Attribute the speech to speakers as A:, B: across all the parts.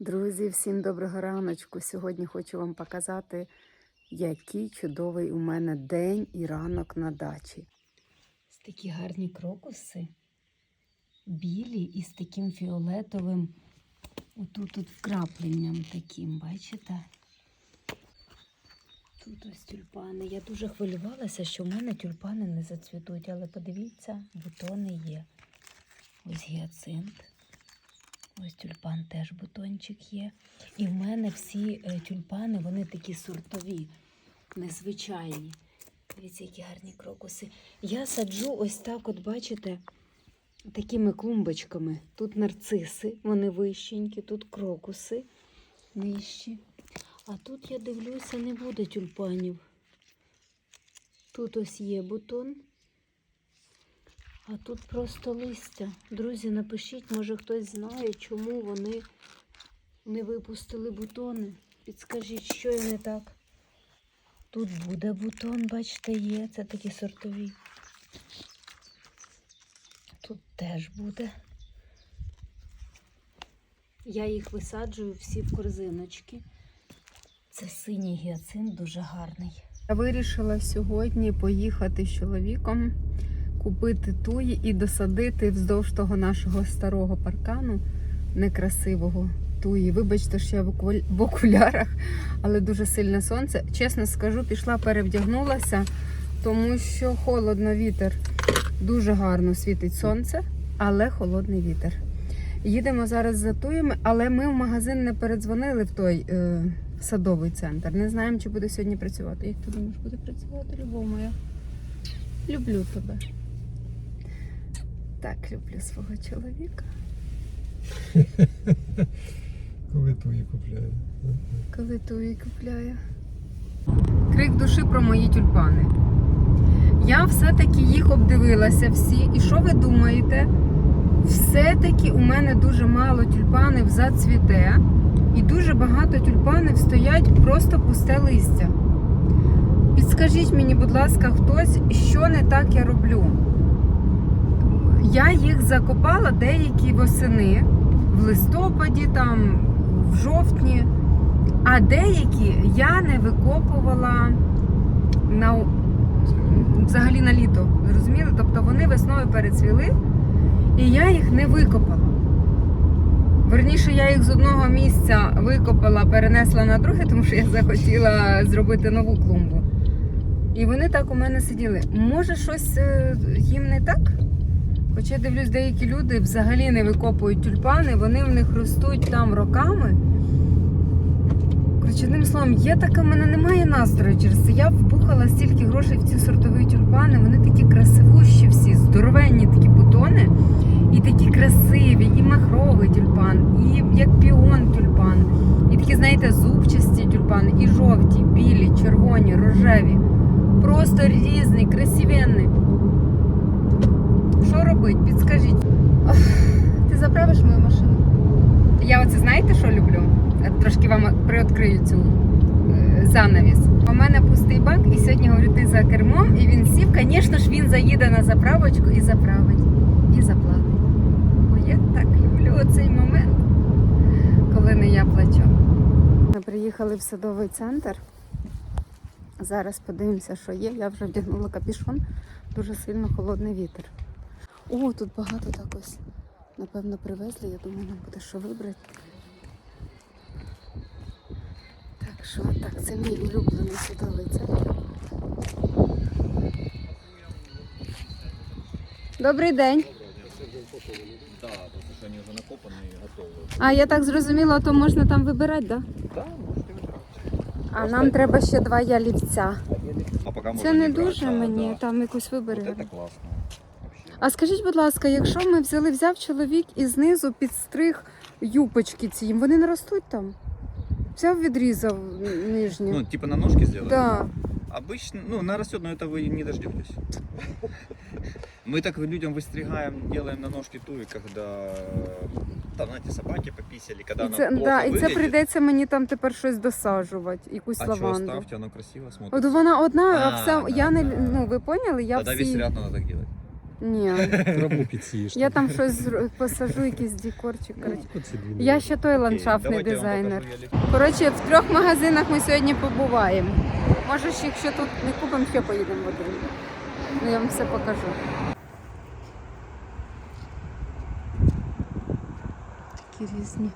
A: Друзі, всім доброго раночку. Сьогодні хочу вам показати, який чудовий у мене день і ранок на дачі. Ось такі гарні крокуси, білі і з таким фіолетовим, отут тут вкрапленням таким, бачите? Тут ось тюльпани. Я дуже хвилювалася, що в мене тюльпани не зацвітуть, але подивіться, бутони є. Ось гіацинт. Ось тюльпан теж бутончик є. І в мене всі е, тюльпани, вони такі сортові, незвичайні. Дивіться, які гарні крокуси. Я саджу ось так, от бачите, такими клумбочками. Тут нарциси, вони вищенькі, тут крокуси нижчі. А тут я дивлюся, не буде тюльпанів. Тут ось є бутон. А тут просто листя. Друзі, напишіть, може хтось знає, чому вони не випустили бутони. Підскажіть, що я не так. Тут буде бутон, бачите, є. Це такі сортові. Тут теж буде. Я їх висаджую всі в корзиночки. Це синій гіацинт, дуже гарний. Я вирішила сьогодні поїхати з чоловіком купити туї і досадити вздовж того нашого старого паркану некрасивого туї. Вибачте, що я в окулярах, але дуже сильне сонце. Чесно скажу, пішла, перевдягнулася, тому що холодно вітер. Дуже гарно світить сонце, але холодний вітер. Їдемо зараз за туями, але ми в магазин не передзвонили в той е, садовий центр. Не знаємо, чи буде сьогодні працювати. Як ти думаєш, буде працювати, любов моя? Люблю тебе. Так, люблю свого чоловіка.
B: Коли туї купляє.
A: Коли туї купляє. Крик душі про мої тюльпани. Я все-таки їх обдивилася всі. І що ви думаєте? Все-таки у мене дуже мало тюльпанів зацвіте, і дуже багато тюльпанів стоять просто пусте листя. Підскажіть мені, будь ласка, хтось, що не так я роблю. Я їх закопала деякі восени в листопаді, там, в жовтні, а деякі я не викопувала на, взагалі на літо. Зрозуміли? Тобто вони весною перецвіли, і я їх не викопала. Верніше, я їх з одного місця викопала, перенесла на друге, тому що я захотіла зробити нову клумбу. І вони так у мене сиділи. Може, щось е, їм не так? Хоча я дивлюсь, деякі люди взагалі не викопують тюльпани, вони в них ростуть там роками. Коротше, одним словом, є така, в мене немає настрою через це. Я вбухала стільки грошей в ці сортові тюльпани. Вони такі красивущі всі, здоровенні такі бутони. І такі красиві, і махровий тюльпан, і як піон тюльпан, і такі, знаєте, зубчасті тюльпани, і жовті, білі, червоні, рожеві. Просто різний, красивенний. Робити? Підскажіть. Ти заправиш мою машину? Я оце знаєте, що люблю? Трошки вам приоткрию цю е, занавіс. У мене пустий бак, і сьогодні говорю, ти за кермом, і він сів. Звісно ж, він заїде на заправочку і заправить. І заплатить. Бо я так люблю цей момент, коли не я плачу. Ми приїхали в садовий центр. Зараз подивимося, що є. Я вже вдягнула капюшон. Дуже сильно холодний вітер. О, тут багато так ось. Напевно, привезли. Я думаю, нам буде що вибрати. Так що так, це мій улюблений садовий центр. Добрий день.
B: Да, потому что они уже накопаны и готовы.
A: А я так зрозуміла, то можна там вибирати, так? Да?
B: Да, можете выбирать.
A: А нам треба ще два ялівця.
B: А пока
A: Це не дуже мені, там якусь
B: Вот
A: вибери.
B: это классно. Вообще.
A: А скажіть, будь ласка, якщо ми взяли, взяв чоловік і знизу підстриг юпочки ці, вони не ростуть там? Взяв, відрізав нижні.
B: Ну, типа на ножки сделали?
A: да.
B: Обычно, ну, нарастет, но это вы не дождетесь. Мы так людям выстригаем, делаем на ножки туи, когда там, знаете, собаки пописали, когда
A: І
B: она
A: це,
B: плохо
A: да, і це
B: выглядит.
A: прийдеться мені там тепер щось досаджувати, якусь
B: А что
A: лаванду.
B: оставьте, оно красиво
A: От
B: смотрится.
A: вона одна, а
B: А,
A: все,
B: да,
A: я не
B: да.
A: ну ви поняли? Я
B: Тогда весь
A: всі.
B: ряд надо так делать.
A: Ні.
C: Траву підсієш.
A: Я там щось посажу, якийсь декорчик. Коротше.
C: Оці
A: Я ще той ландшафтний дизайнер. Коротше, в трьох магазинах ми сьогодні побуваємо. Може, якщо тут не купимо, ще поїдемо в один. Ну, я вам все покажу. Такі різні.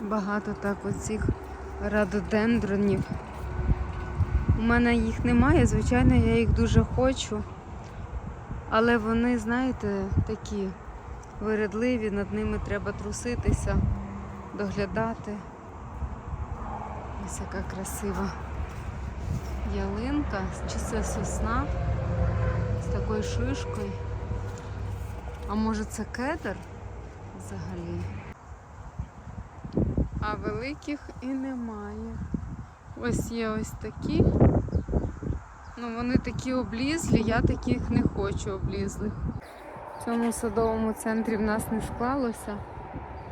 A: Багато так оцих радодендронів. У мене їх немає, звичайно, я їх дуже хочу. Але вони, знаєте, такі вирядливі, над ними треба труситися, доглядати. Ось яка красива ялинка, чи це сосна з такою шишкою. А може це кедр взагалі? А великих і немає. Ось є ось такі. Ну вони такі облізлі, я таких не хочу облізлих. В цьому садовому центрі в нас не склалося,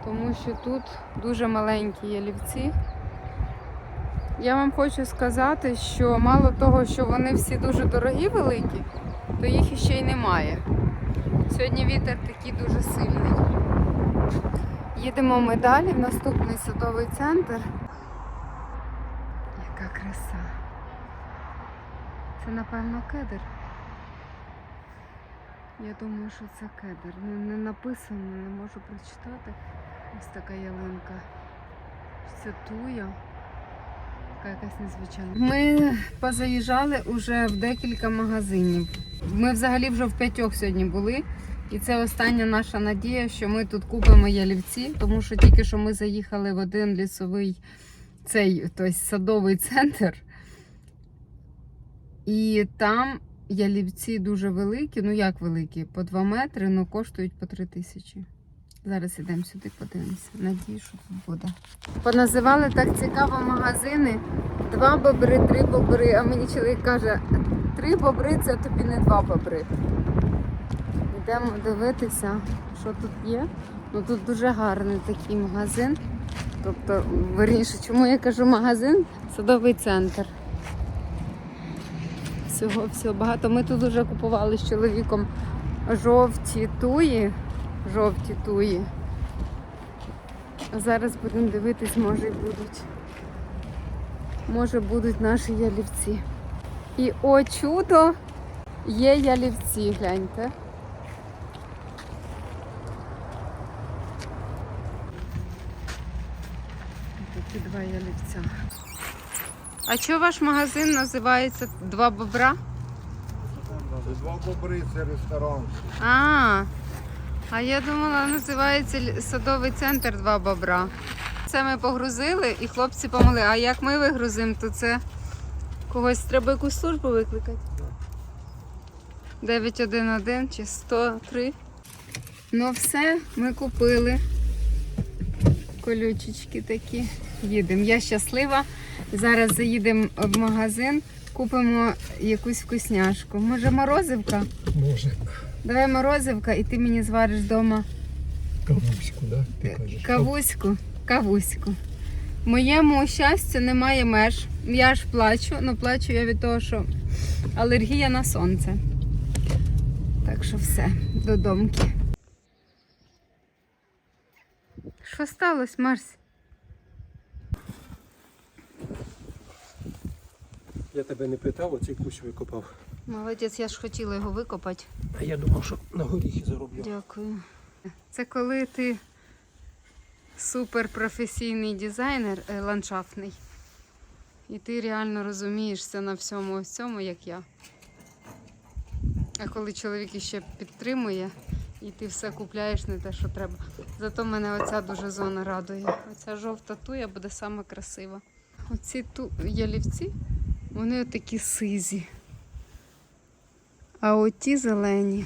A: тому що тут дуже маленькі ялівці. Я вам хочу сказати, що мало того, що вони всі дуже дорогі великі, то їх іще й немає. Сьогодні вітер такий дуже сильний. Їдемо ми далі в наступний садовий центр. Яка краса. Це, напевно, кедр. Я думаю, що це кедр. Не, не написано, не можу прочитати. Ось така ялинка. Це. Така якась незвичайна. Ми позаїжджали уже в декілька магазинів. Ми взагалі вже в п'ятьох сьогодні були. І це остання наша надія, що ми тут купимо ялівці, тому що тільки що ми заїхали в один лісовий цей тобто садовий центр. І там ялівці дуже великі, ну як великі, по 2 метри, але коштують по 3 тисячі. Зараз йдемо сюди, подивимося. Надію, що тут буде. Поназивали так цікаво магазини. Два бобри, три бобри. А мені чоловік каже, три бобри це тобі не два бобри. Йдемо дивитися, що тут є. Ну тут дуже гарний такий магазин. Тобто, верніше, чому я кажу магазин? Садовий центр. Всього всього багато. Ми тут вже купували з чоловіком жовті туї. Жовті туї. А зараз будемо дивитись, може будуть. Може будуть наші ялівці. І о чудо! Є ялівці, гляньте. Такі два ялівця. А чого ваш магазин називається Два бобра?
D: Два бобри це ресторан.
A: А, а я думала, називається садовий центр Два бобра. Це ми погрузили і хлопці помогли. А як ми вигрузимо, то це когось треба якусь службу викликати. 911 чи 103. Ну все, ми купили. Колючечки такі. Їдемо. Я щаслива. Зараз заїдемо в магазин, купимо якусь вкусняшку. Може, морозивка?
C: Може,
A: Давай морозивка, і ти мені звариш вдома
C: кавуську, да? Ти кажеш.
A: кавуську. Кавуську. Моєму щастю немає меж. Я ж плачу, але плачу я від того, що алергія на сонце. Так що все, додомки. Що сталося, Марсь?
C: Я тебе не питав, оцей кущ викопав.
A: Молодець, я ж хотіла його викопати.
C: А я думав, що на горіхи зароблю.
A: Дякую. Це коли ти суперпрофесійний дизайнер е, ландшафтний. І ти реально розумієшся на всьому цьому, як я. А коли чоловік іще підтримує, і ти все купляєш не те, що треба. Зато мене оця дуже зона радує. Оця жовта туя буде саме красива. Оці ту ялівці, вони такі сизі. А оті зелені.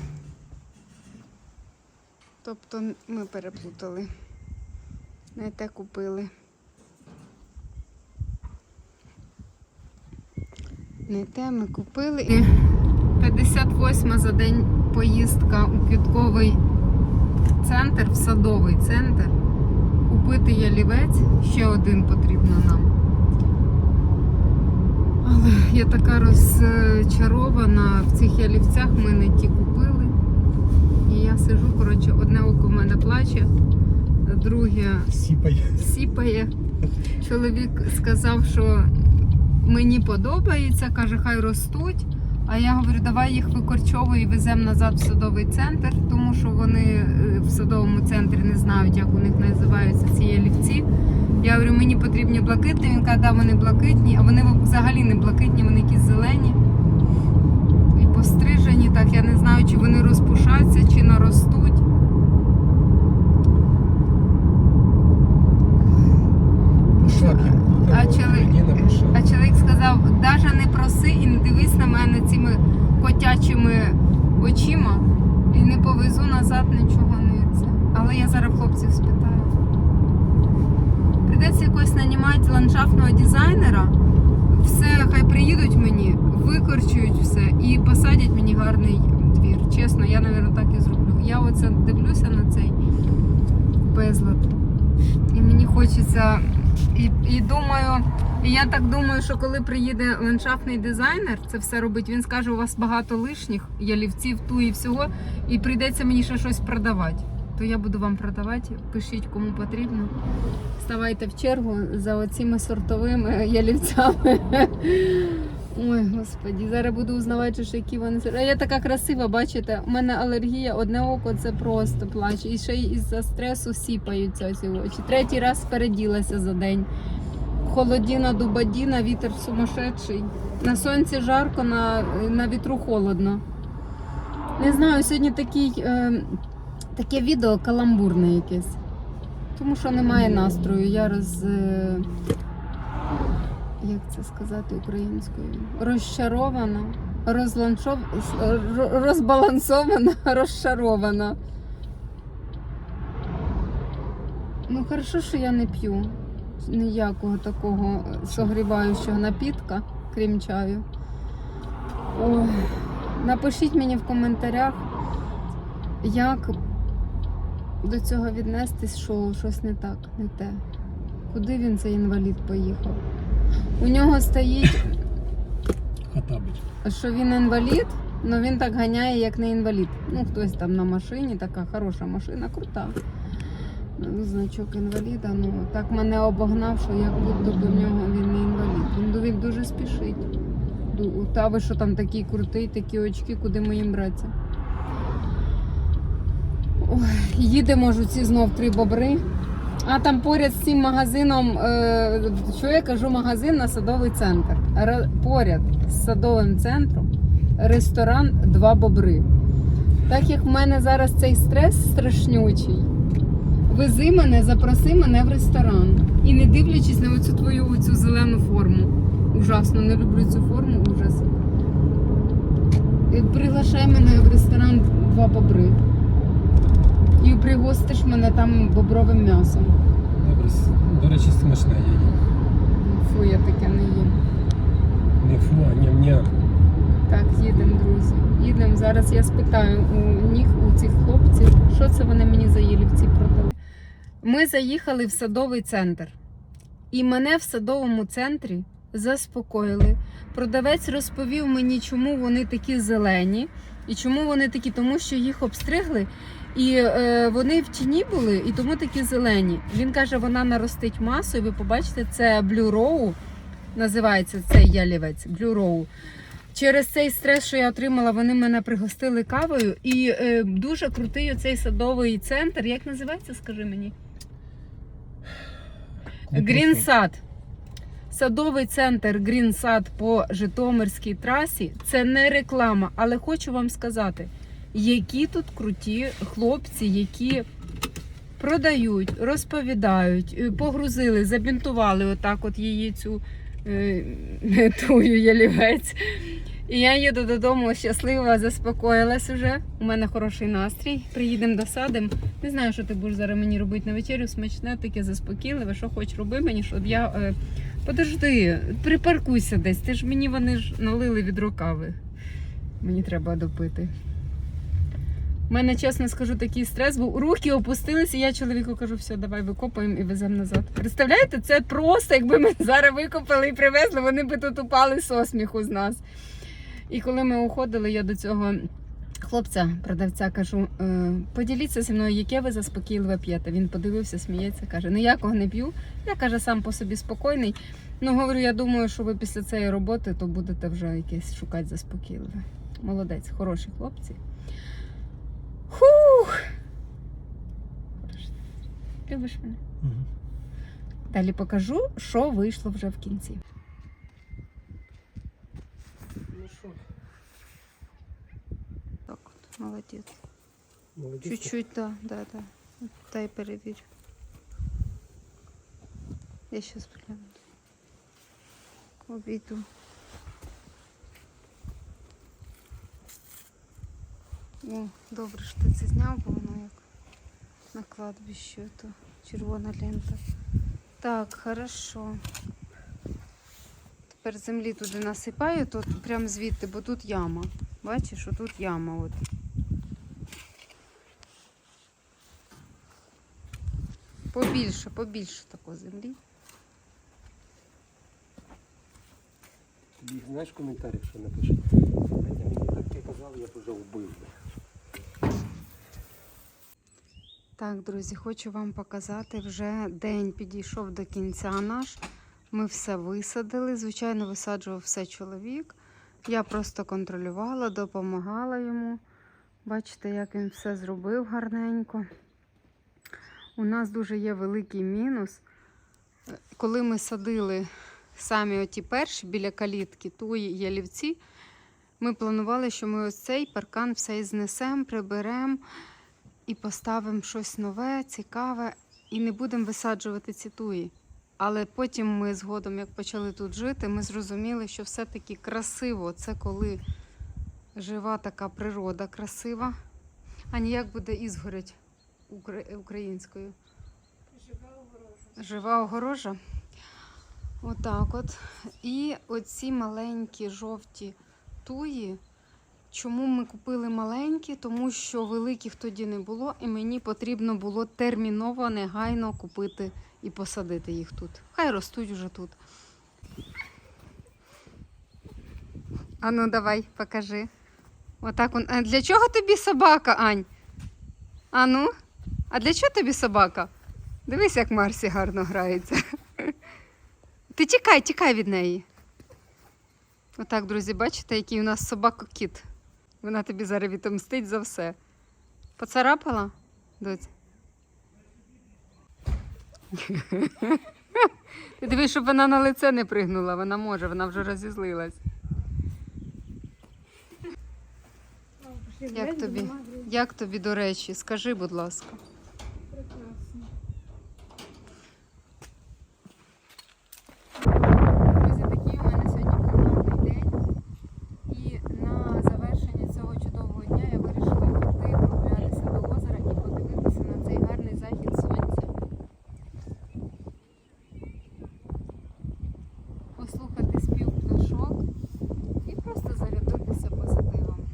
A: Тобто ми переплутали. Не те купили. Не те ми купили. 58 за день поїздка у квітковий центр, в садовий центр. Купити ялівець, ще один потрібно нам. Але я така розчарована в цих ялівцях. Ми не ті купили. І я сижу, коротше, одне око в мене плаче, друге
C: Сіпає.
A: сіпає. Чоловік сказав, що мені подобається, каже, хай ростуть. А я говорю, давай їх викорчовую і веземо назад в садовий центр, тому що вони е, в садовому центрі не знають, як у них називаються ці ялівці. Я говорю, мені потрібні блакитні. Він каже, да, вони блакитні, а вони взагалі не блакитні, вони якісь зелені. І пострижені, так я не знаю, чи вони розпушаться, чи наростуть. А чоловік- А чоловік сказав, даже не проси і не дивись на мене цими котячими очима і не повезу назад нічого не це. Але я зараз хлопців спитаю. Придеться якось нанімати ландшафтного дизайнера. Все, хай приїдуть мені, викорчують все і посадять мені гарний двір. Чесно, я, мабуть, так і зроблю. Я оце дивлюся на цей безлад. І мені хочеться і, і думаю, і я так думаю, що коли приїде ландшафтний дизайнер, це все робить, він скаже, у вас багато лишніх ялівців, ту і всього, і прийдеться мені ще щось продавати. То я буду вам продавати, пишіть кому потрібно. Ставайте в чергу за оціми сортовими ялівцями. Ой, господі, зараз буду узнавати, що які вони. А я така красива, бачите, у мене алергія, одне око це просто плач. І ще із-за стресу сіпаються ці очі. Третій раз переділася за день. Холодіна, дубадіна, вітер сумасшедший. На сонці жарко, на, на вітру холодно. Не знаю, сьогодні такий, е, таке відео каламбурне якесь. Тому що немає настрою. Я роз. Е, як це сказати українською? Розчарована, розланшов... розбалансована, розчарована. Ну, хорошо, що я не п'ю ніякого такого согріваючого напітка, крім чаю. Ой. Напишіть мені в коментарях, як до цього віднестись, що щось не так, не те. Куди він цей інвалід поїхав? У нього стоїть,
C: Хатабич.
A: що він інвалід, але він так ганяє, як не інвалід. Ну, хтось там на машині, така хороша машина, крута. Ну, Значок інваліда, ну так мене обогнав, що як будто б нього він не інвалід. Він, дуже спішить. Та ви що там такий крутий, такі очки, куди моїм братися? Ой, їдемо ж ці знов три бобри. А там поряд з цим магазином, е, що я кажу, магазин на садовий центр. Поряд з садовим центром ресторан Два бобри. Так як в мене зараз цей стрес страшнючий, вези мене, запроси мене в ресторан. І не дивлячись на оцю твою оцю зелену форму. Ужасно, не люблю цю форму, ужас. Приглашай мене в ресторан Два бобри. І пригостиш мене там бобровим м'ясом.
C: Добре, до речі, смачна я їм.
A: Фу, я таке не їм.
C: Не фу, а ням-ням.
A: Так, їдемо, друзі. Їдемо. Зараз я спитаю у них, у цих хлопців, що це вони мені за їлівці продали. Ми заїхали в садовий центр. І мене в садовому центрі заспокоїли. Продавець розповів мені, чому вони такі зелені і чому вони такі, тому що їх обстригли. І е, вони в тіні були, і тому такі зелені. Він каже, вона наростить масу, і ви побачите, це Blue Row, називається цей ялівець Blue Row. Через цей стрес, що я отримала, вони мене пригостили кавою. І е, дуже крутий оцей садовий центр. Як називається, скажи мені? Грінсад. Садовий центр Грінсад по Житомирській трасі це не реклама, але хочу вам сказати, які тут круті хлопці, які продають, розповідають, е, погрузили, забінтували отак от її цю е, тую ялівець. І я їду додому щаслива, заспокоїлась уже. У мене хороший настрій. Приїдемо досадимо. Не знаю, що ти будеш зараз мені робити на вечерю. Смачне, таке заспокійливе. Що хоч роби мені, щоб я. Е... Подожди, припаркуйся десь. Ти ж мені вони ж налили відро кави. Мені треба допити. У мене, чесно скажу, такий стрес був. Руки опустилися, і я чоловіку кажу, все, давай викопаємо і веземо назад. Представляєте, це просто, якби ми зараз викопали і привезли, вони би тут упали з осміху з нас. І коли ми уходили, я до цього хлопця, продавця, кажу: «Е, поділіться зі мною, яке ви заспокійливе п'єте. Він подивився, сміється, каже: ніякого не п'ю. Я каже, сам по собі спокійний. Ну, говорю, я думаю, що ви після цієї роботи то будете вже якесь шукати заспокійливе. Молодець, хороші хлопці. Любиш мене?
C: Мгм.
A: Далі покажу, що вийшло вже в кінці.
C: Ну що,
A: Так от, молодець.
C: молодець.
A: Чуть-чуть, да, да, да. Дай перевірю. Я сейчас гляну. Обійду. О, добре, що ти це зняв, бо воно як На кладбищі, то червона лента. Так, хорошо. Тепер землі туди насипаю, тут прямо звідти, бо тут яма. Бачиш, отут яма. От. Побільше, побільше такої землі.
C: Тобі знаєш в коментарях, що напишуть? Мені таке казали, я б вже вбив. би.
A: Так, друзі, хочу вам показати, вже день підійшов до кінця наш. Ми все висадили. Звичайно, висаджував все чоловік. Я просто контролювала, допомагала йому. Бачите, як він все зробив гарненько. У нас дуже є великий мінус. Коли ми садили самі оті перші біля калітки, туї ялівці, ми планували, що ми ось цей паркан все знесемо, приберемо і поставимо щось нове, цікаве, і не будемо висаджувати ці туї. Але потім ми згодом, як почали тут жити, ми зрозуміли, що все-таки красиво це коли жива така природа красива. А ніяк буде ізгородь укра- українською. Жива огорожа. Отак от. І оці маленькі жовті туї. Чому ми купили маленькі? Тому що великих тоді не було, і мені потрібно було терміново, негайно купити і посадити їх тут. Хай ростуть вже тут. Ану, давай, покажи. Отак он. А для чого тобі собака, Ань? Ану? А для чого тобі собака? Дивись, як Марсі гарно грається. Ти тікай, тікай від неї. Отак, друзі, бачите, який у нас собака-кіт. Вона тобі зараз відомстить за все. Поцарапала? Доць? Ти дивись, щоб вона на лице не пригнула, вона може, вона вже розізлилась. Як тобі? Як тобі, до речі, скажи, будь ласка. Друзі, такий у мене сьогодні був гарний день. І на завершення цього чудового дня я вирішила піти прогулятися до озера і подивитися на цей гарний захід сонця. Послухати спів пташок і просто зарядитися позитивом.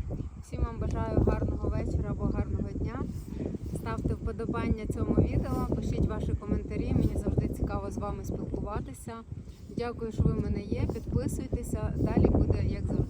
A: Всім вам бажаю гарного вечора або гарного дня. Ставте вподобання цьому відео, пишіть ваші коментарі. Мені завжди цікаво з вами спілкуватися. Дякую, що ви в мене є. Підписуйтеся. Далі буде як завжди.